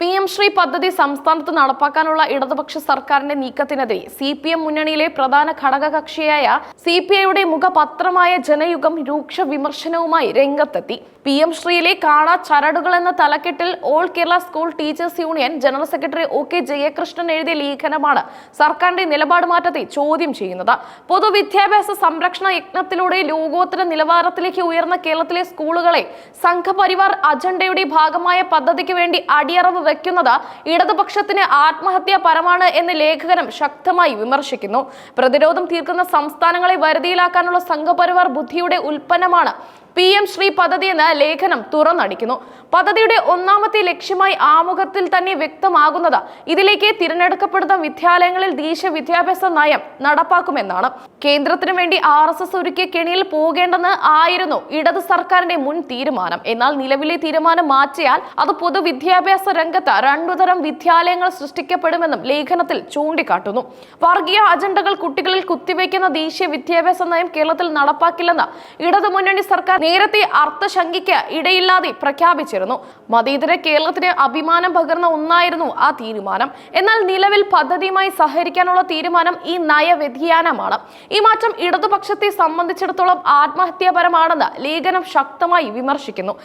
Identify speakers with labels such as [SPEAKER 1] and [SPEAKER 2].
[SPEAKER 1] P M Shri പദ്ധതി സംസ്ഥാനത്ത് നടപ്പാക്കാനുള്ള ഇടതുപക്ഷ സർക്കാരിന്റെ നീക്കത്തിനെതിരെ സി പി എം മുന്നണിയിലെ പ്രധാന ഘടകകക്ഷിയായ സി പി ഐയുടെ മുഖപത്രമായ ജനയുഗം രൂക്ഷ വിമർശനവുമായി രംഗത്തെത്തി. പി എം ശ്രീയിലെ കാണാ ചരടുകൾ എന്ന തലക്കെട്ടിൽ all Kerala school teachers union general secretary O K Jayakrishnan എഴുതിയ ലേഖനമാണ് സർക്കാരിന്റെ നിലപാട് മാറ്റത്തെ ചോദ്യം ചെയ്യുന്നത്. പൊതുവിദ്യാഭ്യാസ സംരക്ഷണ യജ്ഞത്തിലൂടെ ലോകോത്തര നിലവാരത്തിലേക്ക് ഉയർന്ന കേരളത്തിലെ സ്കൂളുകളെ സംഘപരിവാർ അജണ്ടയുടെ ഭാഗമായ പദ്ധതിക്ക് വേണ്ടി അടിയറവ് വെക്കുന്നത് ഇടതുപക്ഷത്തിന് ആത്മഹത്യാപരമാണ് എന്ന് ലേഖകനം ശക്തമായി വിമർശിക്കുന്നു. പ്രതിരോധം തീർക്കുന്ന സംസ്ഥാനങ്ങളെ വരുതിയിലാക്കാനുള്ള സംഘപരിവാർ ബുദ്ധിയുടെ ഉൽപ്പന്നമാണ് പി എം ശ്രീ പദ്ധതി എന്ന ലേഖനം തുറന്നടിക്കുന്നു. പദ്ധതിയുടെ ഒന്നാമത്തെ ലക്ഷ്യമായി ആമുഖത്തിൽ തന്നെ വ്യക്തമാകുന്നത് ഇതിലേക്ക് തിരഞ്ഞെടുക്കപ്പെടുന്ന വിദ്യാലയങ്ങളിൽ ദേശീയ വിദ്യാഭ്യാസ നയം നടപ്പാക്കുമെന്നാണ്. കേന്ദ്രത്തിനു വേണ്ടി ആർ എസ് എസ് ഒരുക്കിയ കെണിയിൽ പോകേണ്ടെന്ന് ആയിരുന്നു ഇടത് സർക്കാരിന്റെ മുൻ തീരുമാനം. എന്നാൽ നിലവിലെ തീരുമാനം മാറ്റിയാൽ അത് പൊതുവിദ്യാഭ്യാസ രംഗത്ത് രണ്ടുതരം വിദ്യാലയങ്ങൾ സൃഷ്ടിക്കപ്പെടുമെന്നും ലേഖനത്തിൽ ചൂണ്ടിക്കാട്ടുന്നു. വർഗീയ അജണ്ടകൾ കുട്ടികളിൽ കുത്തിവെക്കുന്ന ദേശീയ വിദ്യാഭ്യാസ നയം കേരളത്തിൽ നടപ്പാക്കില്ലെന്ന് ഇടതുമുന്നണി സർക്കാർ നേരത്തെ അർത്ഥശങ്കയ്ക്ക് ഇടയില്ലാതെ പ്രഖ്യാപിച്ചിരുന്നു. മതേതര കേരളത്തിന് അഭിമാനം പകർന്ന ഒന്നായിരുന്നു ആ തീരുമാനം. എന്നാൽ നിലവിൽ പദ്ധതിയുമായി സഹകരിക്കാനുള്ള തീരുമാനം ഈ നയവ്യതിയാനമാണ്. ഈ മാറ്റം ഇടതുപക്ഷത്തെ സംബന്ധിച്ചിടത്തോളം ആത്മഹത്യാപരമാണെന്ന് ലേഖനം ശക്തമായി വിമർശിക്കുന്നു.